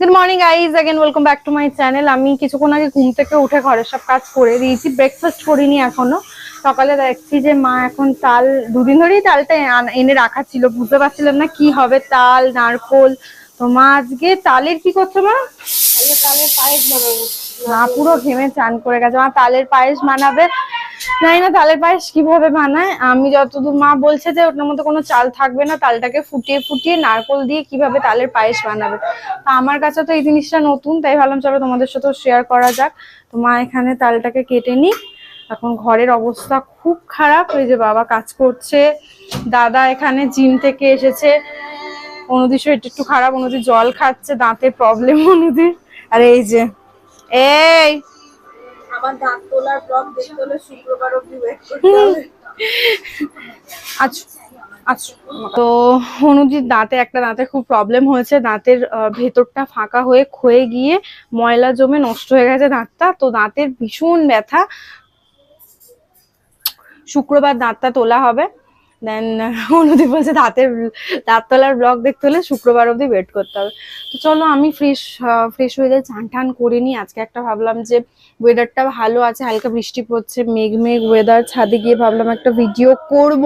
good morning guys again welcome back to my channel আমি কিছুক্ষণ আগে ঘুম থেকে উঠে ঘরের সব কাজ করে দিয়েছি ব্রেকফাস্ট করিনি এখনো সকালে দেখছি যে মা এখন তাল দুদিন ধরেই তালটা আন- এনে রাখা ছিল বুঝতে পারছিলাম না কি হবে তাল নারকোল তো মা আজকে তালের কি করছে মা তালের পায়েস বানাবো মা পুরো ঘেমে চান করে গেছে মা তালের পায়েস বানাবে জানি না তালের পায়েস কীভাবে বানায়। আমি যতদূর মা বলছে যে ওটার মধ্যে কোনো চাল থাকবে না, তালটাকে ফুটিয়ে ফুটিয়ে নারকোল দিয়ে কীভাবে তালের পায়েস বানাবে। তা আমার কাছে তো এই জিনিসটা নতুন, তাই ভাবলাম চলো তোমাদের সাথেও শেয়ার করা যাক। তো মা এখানে তালটাকে কেটে নিক। এখন ঘরের অবস্থা খুব খারাপ, এই যে বাবা কাজ করছে, দাদা এখানে জিম থেকে এসেছে। অনুদির শরীরটা একটু খারাপ, অনুদি জল খাচ্ছে দাঁতের প্রবলেম অনুদির আর এই যে, এই! আমার দাঁত তোলার ব্লগ দেখতে হলে শুক্রবার অব্দি ওয়েট করতে হবে। আচ্ছা আচ্ছা। তো অনুজির দাঁতে একটা দাঁতে খুব প্রবলেম হয়েছে। দাঁতের ভেতরটা ফাঁকা হয়ে ক্ষয়ে গিয়ে ময়লা জমে নষ্ট হয়ে গেছে দাঁতটা। তো দাঁতের ভীষণ ব্যথা। শুক্রবার দাঁতটা তোলা হবে। দেন অনুদীপ বলছে, দাঁতের দাঁত তোলার ব্লগ দেখতে হলে শুক্রবার অবধি ওয়েট করতে হবে। তো চলো, আমি ফ্রেশ ফ্রেশ হয়ে যাই চান টান করে নিই। আজকে একটা ভাবলাম যে ওয়েদারটা ভালো আছে, হালকা বৃষ্টি পড়ছে, মেঘ মেঘ ওয়েদার ছাদে গিয়ে ভাবলাম একটা ভিডিও করব।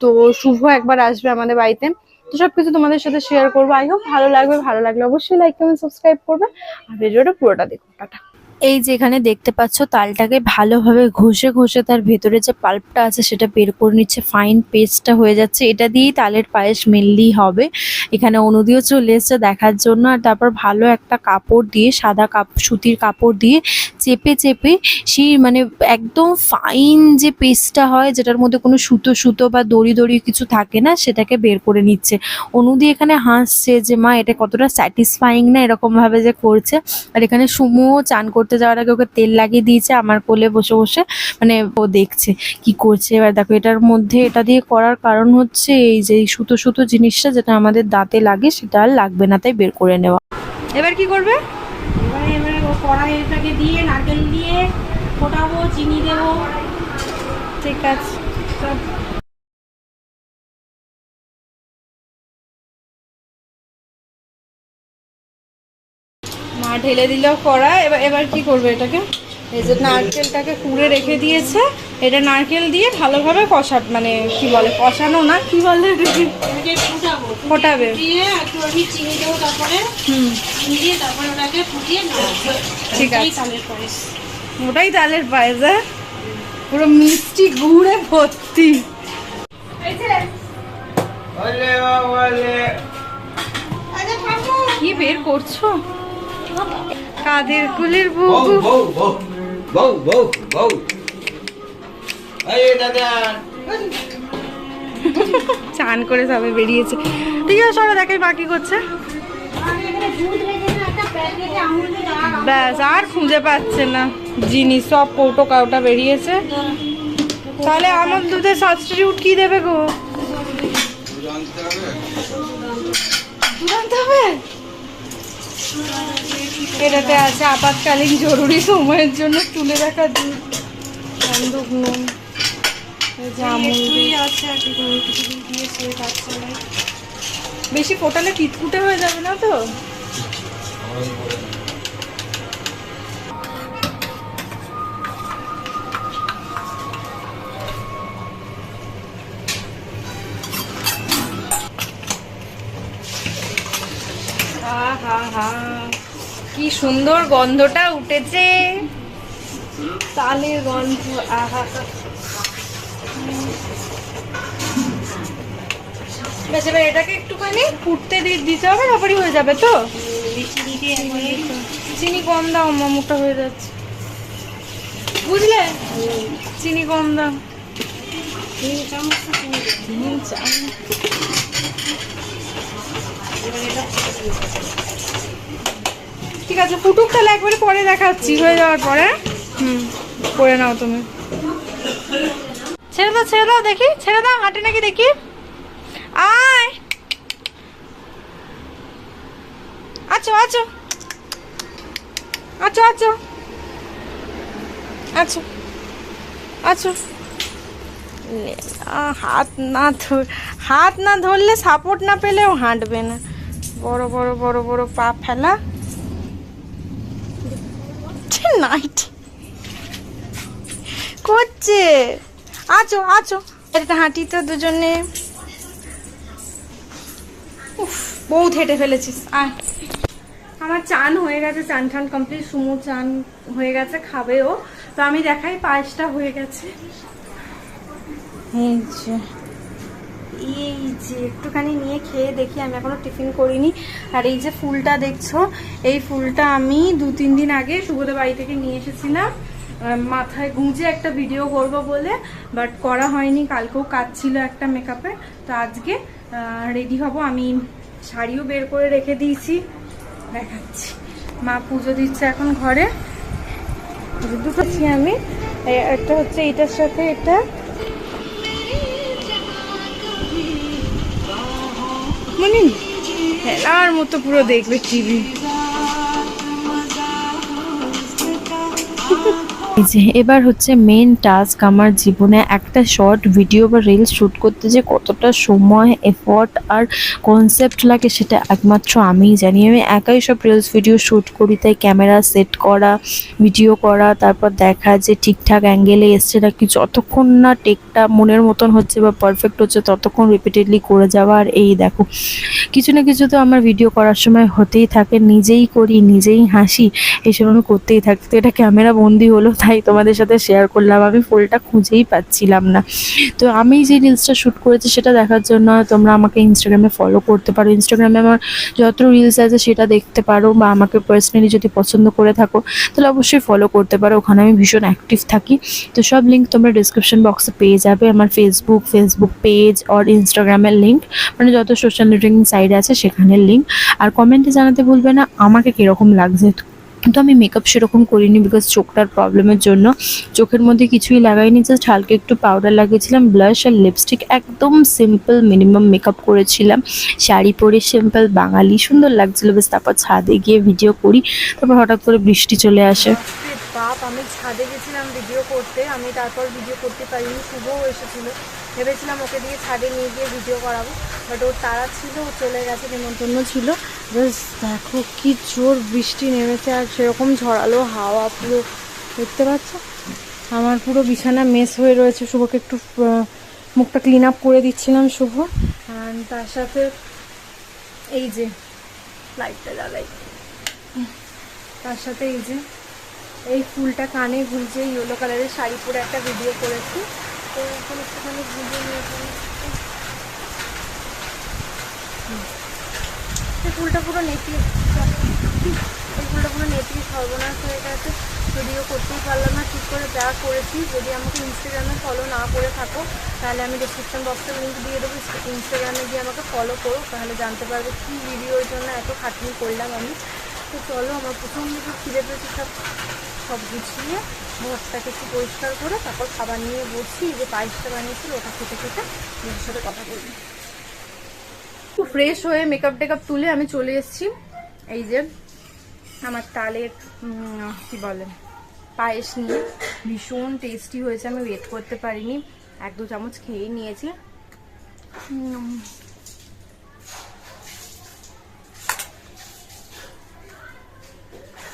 তো শুভ একবার আসবে আমাদের বাড়িতে। তো সবকিছু তোমাদের সাথে শেয়ার করব। আই হোপ ভালো লাগবে। ভালো লাগলে অবশ্যই লাইক কমেন্ট সাবস্ক্রাইব করবে। আর ভিডিওটা পুরোটা দেখো। টাটা। এই যে এখানে দেখতে পাচ্ছ তালটাকে ভালোভাবে ঘষে ঘষে তার ভেতরে যে পাল্পটা আছে সেটা বের করে নিচ্ছে। ফাইন পেস্টটা হয়ে যাচ্ছে। এটা দিয়েই তালের পায়েস মেনলি হবে। এখানে অনুদিও চলে এসছে দেখার জন্য। আর তারপর ভালো একটা কাপড় দিয়ে, সাদা কাপ, সুতির কাপড় দিয়ে চেপে চেপে সেই মানে একদম ফাইন যে পেস্টটা হয়, যেটার মধ্যে কোনো সুতো সুতো বা দড়ি দড়ি কিছু থাকে না, সেটাকে বের করে নিচ্ছে। অনুদি এখানে হাসছে যে, মা, এটা কতটা স্যাটিসফাইং না এরকম ভাবে যে করছে? আর এখানে সুমুও চান করতে যাওয়ার আগে ওকে তেল লাগিয়ে দিয়েছে আমার কোলে বসে বসে মানে ও দেখছে কি করছে। এবার দেখো এটার মধ্যে এটা দিয়ে করার কারণ হচ্ছে এই যে সুতো সুতো জিনিসটা যেটা আমাদের দাঁতে লাগে সেটা আর লাগবে না তাই বের করে নেওয়া। এবার কি করবে? এবারে এবারে ও কড়াইটাকে দিয়ে নারকেল দিয়ে ফোটাবো চিনি দেবো। ঠিক আছে। ঢেলে দিলেও করা এবার এবার কি করবে এটাকে? এই যে নারকেলটাকে কুড়ে রেখে দিয়েছে এটা নারকেল দিয়ে ভালোভাবে কষা মানে কি বলে কষানো না কি বলে ফুটাবো। ঠিক আছে। ওটাই তালের পায়েস হ্যাঁ? পুরো মিষ্টি গুড়ে ভর্তি। কি বের করছ? কাদের কুলের বউ? বউ বউ বউ বউ বউ এই দাদা। চান করে সবে বেরিয়েছে। ঠিক আছে সরো দেখাই বাকি করছে। ব্যাস আর খুঁজে পাচ্ছে না। জিনিস সব কৌটো কাউটা বেরিয়েছে। তাহলে আমার দুধের সাবস্টিটিউট কি দেবে গো? দুধ আনতে হবে? এটাতে আছে আপাতকালীন জরুরি সময়ের জন্য তুলে রাখা দুধ বন্ধক নুন বেশি ফোটালে কিটকুটে হয়ে যাবে না তো? সুন্দর গন্ধটা উঠেছে তালের গন্ধ, আহা। বেশ, এবার এটাকে একটুখানি ফুটতে দিতে হবে, তারপরই হয়ে যাবে তো চিনি কম দাও আমার হয়ে যাচ্ছে বুঝলে চিনি কম দাও এটা। ঠিক আছে, ফুটুক তাহলে একবারে পরে দেখাচ্ছি, হয়ে যাওয়ার পরে। হুম করে নাও তুমি। ছেড়ে দাও ছেড়ে দাও, দেখি, ছেড়ে দাও, হাঁটে নাকি দেখি। আয়! আচ্ছা আচ্ছা আচ্ছা আচ্ছা আচ্ছা আচ্ছা হাত না হাত না ধরলে সাপোর্ট না পেলেও হাঁটবে না। বড় বড় বড় বড় পা ফেলা। নাইট করছে? আছো আছো। এটা হাঁটি তো দুজনে। বহুত হেঁটে ফেলেছিস। আয়। আমার চান হয়ে গেছে, চান টান কমপ্লিট সুমু চান হয়ে গেছে খাবেও তো আমি দেখাই, পায়েসটা হয়ে গেছে। এই যে। এই যে একটুখানি নিয়ে খেয়ে দেখি, আমি এখনও টিফিন করিনি। আর এই যে ফুলটা দেখছ, এই ফুলটা আমি দু তিন দিন আগে সুবোধের বাড়ি থেকে নিয়ে এসেছিলাম। মাথায় গুঁজে একটা ভিডিও করব বলে বাট করা হয়নি, কালকেও কাজ ছিল একটা মেকআপে তো আজকে রেডি হব, আমি শাড়িও বের করে রেখে দিয়েছি। দেখাচ্ছি। মা পুজো দিচ্ছে এখন ঘরে। দুটো আমি। একটা হচ্ছে এটার সাথে এটা মানে খেলার মতো পুরো দেখবে টিভি। এই যে, এবার হচ্ছে মেন টাস্ক আমার জীবনে একটা শর্ট ভিডিও বা রিলস শ্যুট করতে যে কতটা সময় এফর্ট আর কনসেপ্ট লাগে সেটা একমাত্র আমিই জানি। আমি একাই সব রিলস ভিডিও শ্যুট করি, তাই ক্যামেরা সেট করা ভিডিও করা, তারপর দেখা যে ঠিকঠাক অ্যাঙ্গেলে এসছে নাকি যতক্ষণ না টেকটা মনের মতন হচ্ছে বা পারফেক্ট হচ্ছে ততক্ষণ রিপিটেডলি করে যাওয়া আর এই দেখো। কিছু না কিছু তো আমার ভিডিও করার সময় হতেই থাকে, নিজেই করি, নিজেই হাসি এসব আমি করতেই থাকি। তো এটা ক্যামেরা বন্দি হলো, তাই তোমাদের সাথে শেয়ার করলাম, আমি ফুলটা খুঁজেই পাচ্ছিলাম না। তো আমি যে রিলসটা শ্যুট করেছি সেটা দেখার জন্য তোমরা আমাকে ইনস্টাগ্রামে ফলো করতে পারো। ইনস্টাগ্রামে আমার যত রিলস আছে সেটা দেখতে পারো বা আমাকে পার্সোনালি যদি পছন্দ করে থাকো, তাহলে অবশ্যই ফলো করতে পারো। ওখানে আমি ভীষণ অ্যাক্টিভ থাকি। তো সব লিঙ্ক তোমরা ডিসক্রিপশন বক্সে পেয়ে যাবে। আমার ফেসবুক ফেসবুক পেজ আর ইনস্টাগ্রামের লিঙ্ক মানে যত সোশ্যাল নেটওয়ার্কিং সাইট আছে সেখানের লিঙ্ক আর কমেন্টে জানাতে ভুলবে না, আমাকে কীরকম লাগছে কিন্তু আমি মেকআপ সেরকম করিনি বিকজ চোখটার প্রবলেমের জন্য। চোখের মধ্যে কিছুই লাগাইনি জাস্ট হালকা একটু পাউডার লাগিয়েছিলাম ব্লাশ আর লিপস্টিক একদম সিম্পল মিনিমাম মেকআপ করেছিলাম। শাড়ি পরে সিম্পল বাঙালি, সুন্দর লাগছিল। বেশ তারপর ছাদে গিয়ে ভিডিও করি, তারপর হঠাৎ করে বৃষ্টি চলে আসে। বাপ, আমি ছাদে গেছিলাম ভিডিও করতে। আমি তারপর ভিডিও করতে পারিনি, শুভও এসেছিল। ভেবেছিলাম ওকে দিয়ে ছাদে নিয়ে গিয়ে ভিডিও করাবো। বাট ওর তারা ছিল, ও চলে গেছে, নিমন্ত্রণ ছিল। দেখো কি জোর বৃষ্টি নেমেছে আর সেরকম ঝরালো হাওয়া পুরো। দেখতে পাচ্ছ? আমার পুরো বিছানা মেস হয়ে রয়েছে। শুভকে একটু মুখটা ক্লিন আপ করে দিচ্ছিলাম শুভ। আর তার সাথে এই যে লাইটটা জ্বালাই। তার সাথে এই যে এই ফুলটা কানে গুলছে ইয়েলো কালারের শাড়ি পরে একটা ভিডিও করেছি। তো এখন একটুখানি ভিডিও নিয়ে। ফুলটা পুরো নেতি এই ফুলটা পুরো নেতি সর্বনাশ হয়ে গেছে। ভিডিও করতেই পারলাম না, ঠিক করে যা করেছি। যদি আমাকে ইনস্টাগ্রামে ফলো না করে থাকো, তাহলে আমি ডিসক্রিপশন বক্সে লিঙ্ক দিয়ে দেবো। ইনস্টাগ্রামে গিয়ে আমাকে ফলো করো, তাহলে জানতে পারবে কী ভিডিওর জন্য এত খাটনি করলাম আমি। তো চলো, আমার প্রথম দিকে খিদে পেয়েছে সব। সব গুছিয়ে ঘরটাকে একটু পরিষ্কার করে তারপর খাবার নিয়ে বসি যে পায়েসটা বানিয়েছিল, ওটা খেতে খেতে নিজের সাথে কথা বলবি একটু ফ্রেশ হয়ে মেকআপ টেকআপ তুলে আমি চলে এসেছি। এই যে আমার তালের কি বলে, পায়েস নিয়ে। ভীষণ টেস্টি হয়েছে, আমি ওয়েট করতে পারিনি। এক দু চামচ খেয়ে নিয়েছি।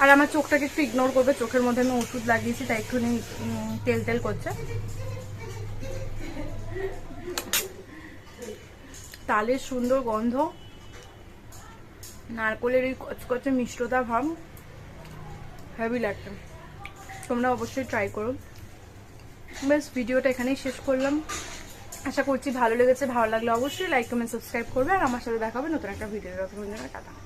আর আমার চোখটাকে একটু ইগনোর করবে, চোখের মধ্যে আমি ওষুধ লাগিয়েছি, তাই একটু তেল তেল করছে। তালের সুন্দর গন্ধ, নারকলের এই কচকচে মিষ্টতা ভাব হেভি লাগছে। তোমরা অবশ্যই ট্রাই করো। বেশ ভিডিওটা এখানেই শেষ করলাম। আশা করছি ভালো লেগেছে, ভালো লাগলে অবশ্যই লাইক কমেন্ট সাবস্ক্রাইব করবে। আর আমার সাথে দেখাবে নতুন একটা ভিডিও টাটা।